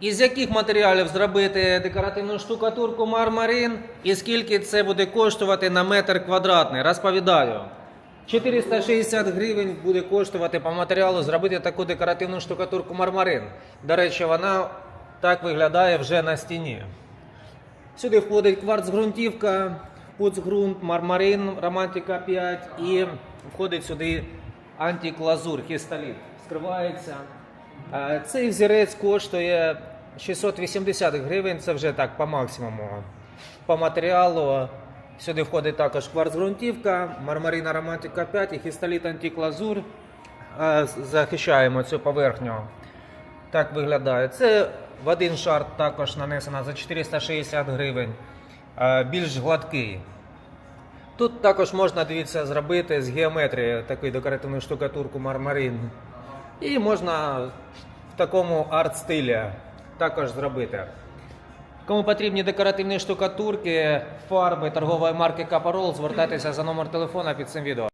Із яких матеріалів зробити декоративну штукатурку мармарин і скільки це буде коштувати на метр квадратний? Розповідаю. 460 гривень буде коштувати по матеріалу зробити таку декоративну штукатурку мармарин. До речі, вона так виглядає вже на стіні. Сюди входить кварцґрунтівка, пуцґрунт, мармарин, романтика 5 і входить сюди антиклазур, хісталіт. Скривається. Цей взірець коштує 680 гривень, це вже так по максимуму. По матеріалу сюди входить також кварцґрунтівка, мармарина романтика 5 і хісталіт антиклазур. Захищаємо цю поверхню. Так виглядає. Це в один шар також нанесено за 460 гривень. Більш гладкий. Тут також можна, дивіться, зробити з геометрії таку декоративну штукатурку мармарин. І можна в такому арт-стилі також зробити. Кому потрібні декоративні штукатурки, фарби торгової марки Капарол, звертайтеся за номер телефона під цим відео.